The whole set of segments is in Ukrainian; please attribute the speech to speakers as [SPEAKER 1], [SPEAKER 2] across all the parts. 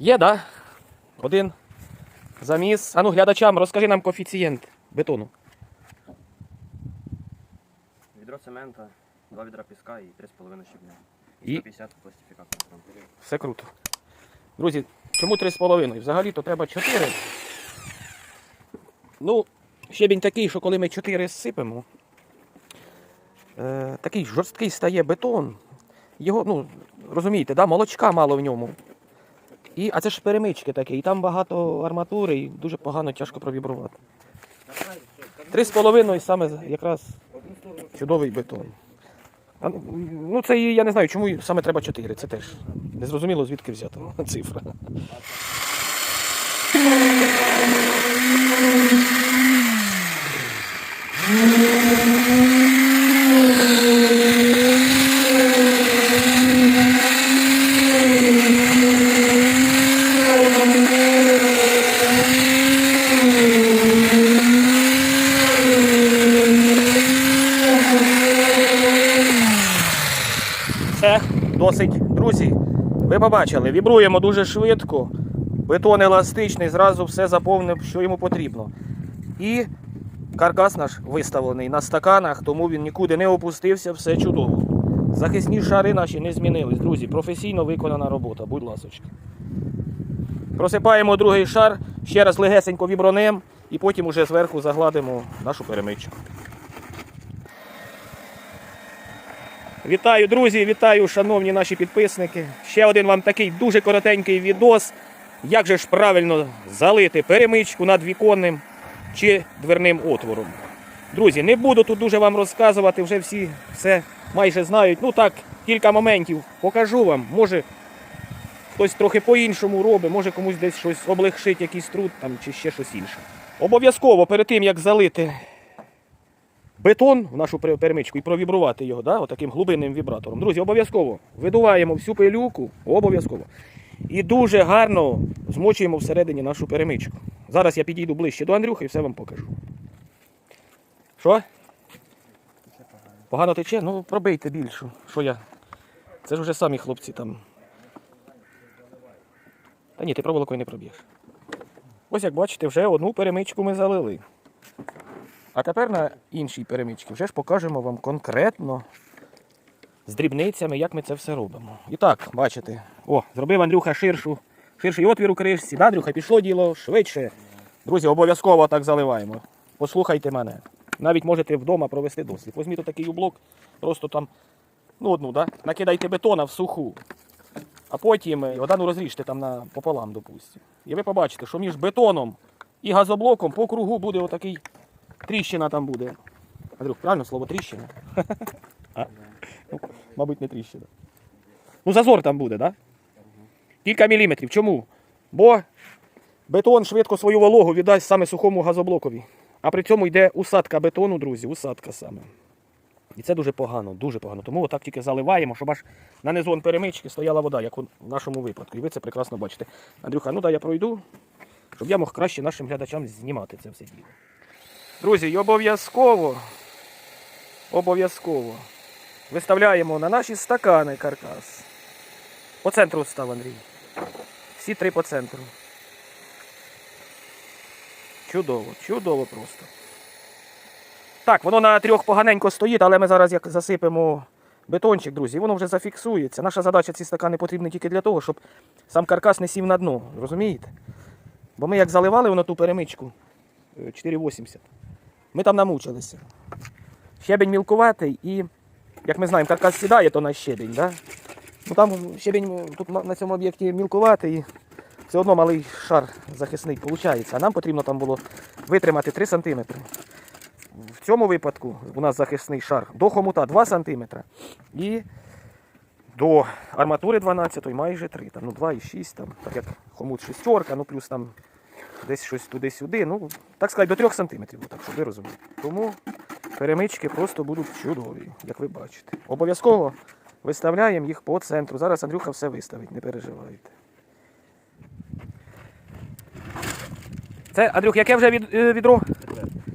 [SPEAKER 1] Є, так? Да? Один заміс. А ну, глядачам, розкажи нам коефіцієнт бетону.
[SPEAKER 2] Відро цемента, два відра піска і 3,5 щебня.
[SPEAKER 1] І?
[SPEAKER 2] І 150 пластифікатор.
[SPEAKER 1] Все круто. Друзі, чому 3,5? Взагалі-то треба 4. Ну, щебінь такий, що коли ми 4 зсипемо, е, такий жорсткий стає бетон. Його, ну, розумієте, да, молочка мало в ньому. І, а це ж перемички такі, і там багато арматури, і дуже погано тяжко провібрувати. 3,5 саме якраз чудовий бетон. Ну, це я не знаю, чому саме треба 4. Це теж незрозуміло, звідки взята цифра. Це досить, друзі. Ви побачили, вібруємо дуже швидко. Бетон еластичний, зразу все заповнив, що йому потрібно. І каркас наш виставлений на стаканах, тому він нікуди не опустився, все чудово. Захисні шари наші не змінились, друзі. Професійно виконана робота, будь ласочки. Просипаємо другий шар, ще раз легесенько вібронем і потім уже зверху загладимо нашу перемичку. Вітаю, друзі, вітаю, шановні наші підписники. Ще один вам такий дуже коротенький відос. Як же ж правильно залити перемичку над віконним чи дверним отвором. Друзі, не буду тут дуже вам розказувати, вже всі все майже знають. Ну так, кілька моментів покажу вам. Може хтось трохи по-іншому робить, може комусь десь щось облегшить, якийсь труд там, чи ще щось інше. Обов'язково перед тим, як залити бетон в нашу пер- перемичку і провібрувати його да, отаким глибинним вібратором. Друзі, обов'язково видуваємо всю пилюку, обов'язково. І дуже гарно змочуємо всередині нашу перемичку. Зараз я підійду ближче до Андрюхи і все вам покажу. Що? Погано тече? Ну пробийте більшу. Що я? Це ж вже самі хлопці там. Та ні, ти проволокою не проб'єш. Ось як бачите, вже одну перемичку ми залили. А тепер на іншій перемичці вже ж покажемо вам конкретно з дрібницями, як ми це все робимо. І так, бачите, о, зробив Андрюха ширшу, ширший отвір у кришці. Да, Андрюха, пішло діло швидше. Друзі, обов'язково так заливаємо. Послухайте мене. Навіть можете вдома провести дослід. Візьміть такий ублок, просто там, ну одну, да? накидайте бетона в суху. А потім е, розріжте там пополам, допустимо. І ви побачите, що між бетоном і газоблоком по кругу буде отакий тріщина там буде. Андрюх, правильно слово тріщина? А? Ну, мабуть, не тріщина. Ну, зазор там буде, так? Да? Кілька міліметрів. Чому? Бо бетон швидко свою вологу віддасть саме сухому газоблокові. А при цьому йде усадка бетону, друзі, усадка саме. І це дуже погано, дуже погано. Тому отак тільки заливаємо, щоб аж на низон перемички стояла вода, як у нашому випадку. І ви це прекрасно бачите. Андрюха, ну дай я пройду, щоб я мог краще нашим глядачам знімати це все діло. Друзі, обов'язково, обов'язково виставляємо на наші стакани каркас. По центру став, Андрій. Всі три по центру. Чудово, чудово просто. Так, воно на трьох поганенько стоїть, але ми зараз як засипемо бетончик, друзі, і воно вже зафіксується. Наша задача ці стакани потрібні тільки для того, щоб сам каркас не сів на дно. Розумієте? Бо ми як заливали воно ту перемичку е, 4,80, ми там намучилися. Щебень мілкуватий і, як ми знаємо, каркас сідає, то на щебень. Да? Ну там щебень е, тут на- цьому об'єкті мілкуватий, і все одно малий шар захисний виходить. А нам потрібно там було витримати 3 см. В цьому випадку у нас захисний шар до хомута 2 см і до арматури 12 майже 3, там, ну 2,6, так як хомут шестерка, ну плюс там десь щось туди-сюди. Ну, так сказати, до 3 см, так, щоб ви розуміли. Тому перемички просто будуть чудові, як ви бачите. Обов'язково виставляємо їх по центру. Зараз Андрюха все виставить, не переживайте. Це, Андрюх, яке вже від, е, відро?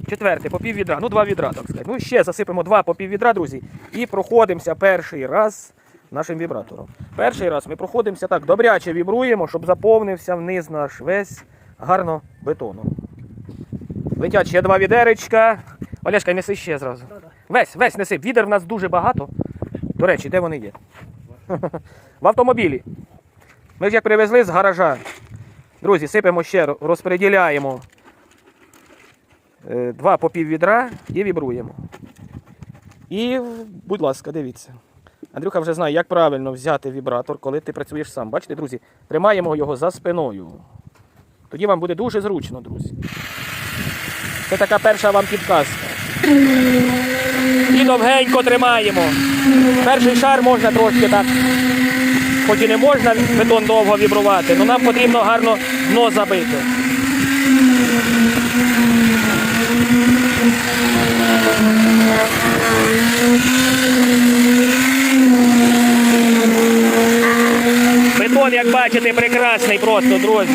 [SPEAKER 1] Четверте, по пів відра. Ну, два відра, так сказати. Ну, ще засипемо два по пів відра, друзі. І проходимося перший раз нашим вібратором. Перший раз ми проходимося так, добряче вібруємо, щоб заповнився вниз наш весь гарно бетоном. Летять ще два відеречка. Олешка, неси ще зразу. Весь, весь неси. Відер в нас дуже багато. До речі, де вони є? В автомобілі. Ми ж як привезли з гаража. Друзі, сипемо ще, розподіляємо е, два по пів відра і вібруємо. І, будь ласка, дивіться. Андрюха вже знає, як правильно взяти вібратор, коли ти працюєш сам. Бачите, друзі, тримаємо його за спиною. Тоді вам буде дуже зручно, друзі. Це така перша вам підказка. І довгенько тримаємо. Перший шар можна трошки так. Хоч і не можна бетон довго вібрувати, але нам потрібно гарно дно забити. Бетон, як бачите, прекрасний просто, друзі.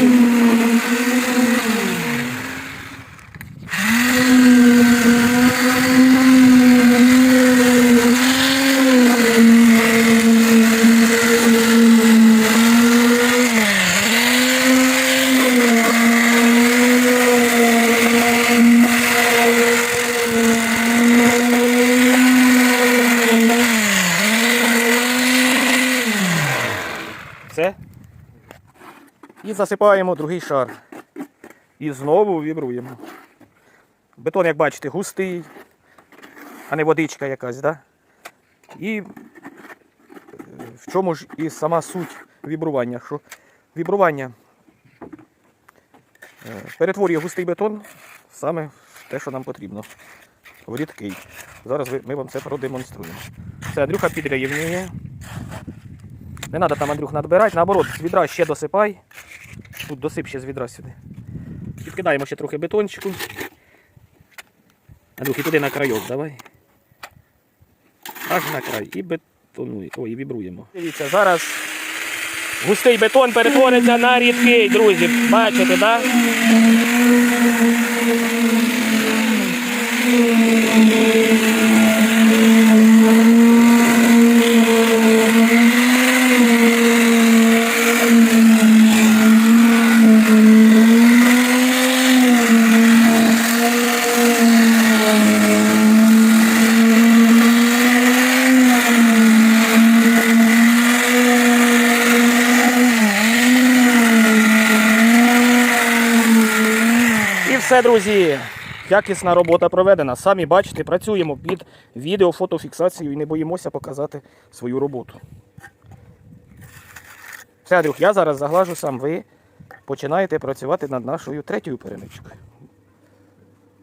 [SPEAKER 1] Засипаємо другий шар. І знову вібруємо. Бетон, як бачите, густий, а не водичка якась, да? І е, в чому ж і сама суть вібрування? Що вібрування е, перетворює густий бетон саме те, що нам потрібно. В рідкий. Зараз ми вам це продемонструємо. Це Андрюха підрівнює. Не треба там, Андрюх, надбирати, наоборот, з відра ще досипай. Тут досип ще з відра сюди. Підкидаємо ще трохи бетончику. Андрюх, і туди на крайок, давай. Аж на край. І бетонуй. Ой, і вібруємо. Дивіться, зараз густий бетон перетвориться на рідкий, друзі. Бачите, так? І все, друзі. Якісна робота проведена. Самі бачите, працюємо під відео, фотофіксацією і не боїмося показати свою роботу. Все, Андрюх, я зараз заглажу сам. Ви починаєте працювати над нашою третьою перемичкою.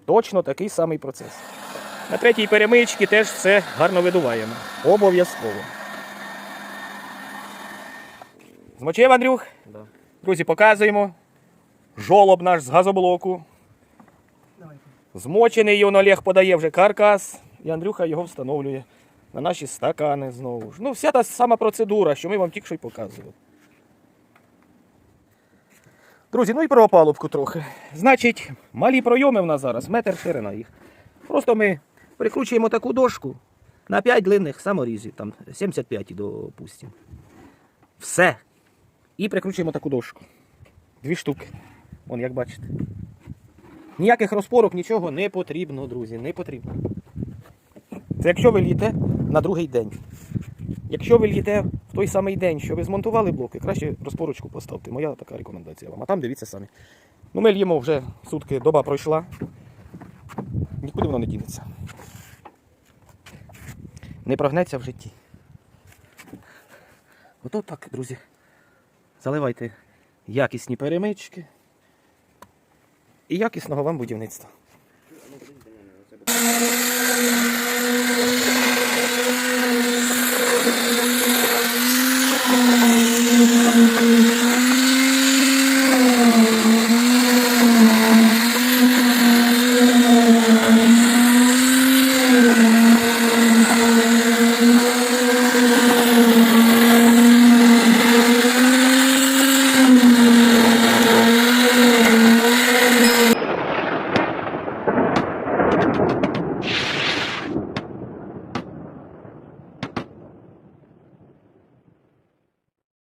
[SPEAKER 1] Точно такий самий процес. На третій перемичці теж все гарно видуваємо. Обов'язково. Змочив, Андрюх?
[SPEAKER 2] Да.
[SPEAKER 1] Друзі, показуємо. Жолоб наш з газоблоку. Змочений, он Олег подає вже каркас, і Андрюха його встановлює на наші стакани знову ж. Ну, вся та сама процедура, що ми вам тільки що й показували. Друзі, ну і про опалубку трохи. Значить, малі пройоми в нас зараз, метр ширина їх. Просто ми прикручуємо таку дошку на 5 длинних саморізів, там 75 допустимо. Все. І прикручуємо таку дошку. Дві штуки. Вон, як бачите. Ніяких розпорок, нічого не потрібно, друзі, не потрібно. Це якщо ви літе на другий день. Якщо ви літе в той самий день, що ви змонтували блоки, краще розпорочку поставте. Моя така рекомендація вам. А там дивіться самі. Ну, ми л'ємо вже сутки, доба пройшла. Нікуди воно не дінеться. Не прогнеться в житті. Ото так, друзі. Заливайте якісні перемички і якісного вам будівництва.